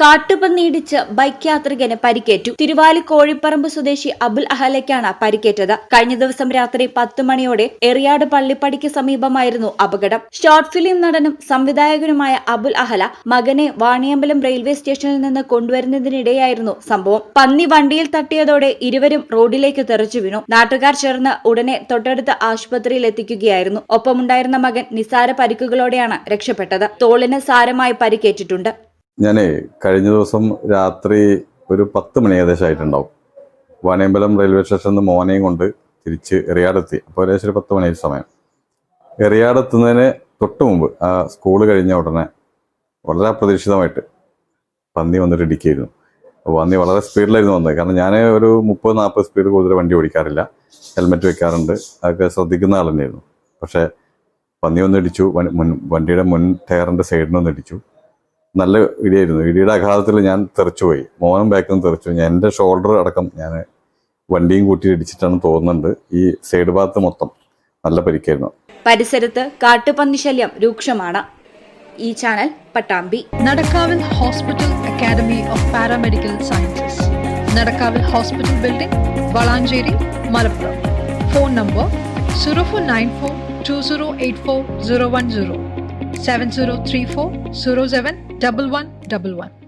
കാട്ടുപന്നിയിടിച്ച് bike യാത്രികന് പരിക്കേറ്റു. തിരുവാലി കോഴിപ്പറമ്പ് സ്വദേശി അബുൽ അഹലയ്ക്കാണ് പരിക്കേറ്റത്. കഴിഞ്ഞ ദിവസം രാത്രി പത്ത് മണിയോടെ എറിയാട് പള്ളിപ്പടിക്ക് സമീപമായിരുന്നു അപകടം. ഷോർട്ട് ഫിലിം നടനും സംവിധായകനുമായ അബുൽ അഹല മകനെ വാണിയമ്പലം റെയിൽവേ സ്റ്റേഷനിൽ നിന്ന് കൊണ്ടുവരുന്നതിനിടെയായിരുന്നു സംഭവം. പന്നി വണ്ടിയിൽ തട്ടിയതോടെ ഇരുവരും റോഡിലേക്ക് തെറിച്ചു വീണു. നാട്ടുകാർ ചേർന്ന് ഉടനെ തൊട്ടടുത്ത ആശുപത്രിയിൽ എത്തിക്കുകയായിരുന്നു. ഒപ്പമുണ്ടായിരുന്ന മകൻ നിസാര പരിക്കുകളോടെയാണ് രക്ഷപ്പെട്ടത്. തോളിന് സാരമായി പരിക്കേറ്റിട്ടുണ്ട്. ഞാനേ കഴിഞ്ഞ ദിവസം രാത്രി ഒരു പത്ത് മണി ഏകദേശം ആയിട്ടുണ്ടാവും. വാണിയമ്പലം റെയിൽവേ സ്റ്റേഷനിൽ നിന്ന് മോനെയും കൊണ്ട് തിരിച്ച് എറിയാടെത്തി. അപ്പോൾ ഏകദേശം ഒരു പത്ത് മണി സമയം. എറിയാടെത്തുന്നതിന് തൊട്ട് മുമ്പ് ആ സ്കൂൾ കഴിഞ്ഞ ഉടനെ വളരെ അപ്രതീക്ഷിതമായിട്ട് പന്നി വന്നിട്ട് ഇടിക്കുകയായിരുന്നു. അപ്പോൾ പന്നി വളരെ സ്പീഡിലായിരുന്നു വന്നത്. കാരണം ഞാൻ ഒരു മുപ്പത് നാൽപ്പത് സ്പീഡ് കൂടുതൽ വണ്ടി ഓടിക്കാറില്ല. ഹെൽമെറ്റ് വെക്കാറുണ്ട്. അതൊക്കെ ശ്രദ്ധിക്കുന്ന ആൾ തന്നെയായിരുന്നു. പക്ഷേ പന്നി വന്നിടിച്ചു വണ്ടിയുടെ മുൻ ടയറിന്റെ സൈഡിൽ നിന്ന് ഇടിച്ചു. നല്ല ഇടിയായിരുന്നു. ഇടിയുടെ ആഘാതത്തിൽ ഞാൻ തെറിച്ചുപോയി. മോനും ബാക്കിൽ നിന്ന് തെറിച്ചു. ഞാൻ എന്റെ ഷോൾഡർ അടക്കം ഞാൻ വണ്ടിയും കൂട്ടി ഇടിച്ചിട്ടാണ് തോന്നുന്നുണ്ട്. ഈ സൈഡ് ഭാഗത്ത് മൊത്തം നല്ല പരിക്കായിരുന്നു. പരിസരത്ത് കാട്ടുപന്നി ശല്യം രൂക്ഷമാണ്. ഈ channel Pattambi. Nadakkavil hospital academy of paramedical sciences. Nadakkavil hospital building Valanchery Malappuram. Phone number zero four nine four two zero eight four zero one zero. 7034 07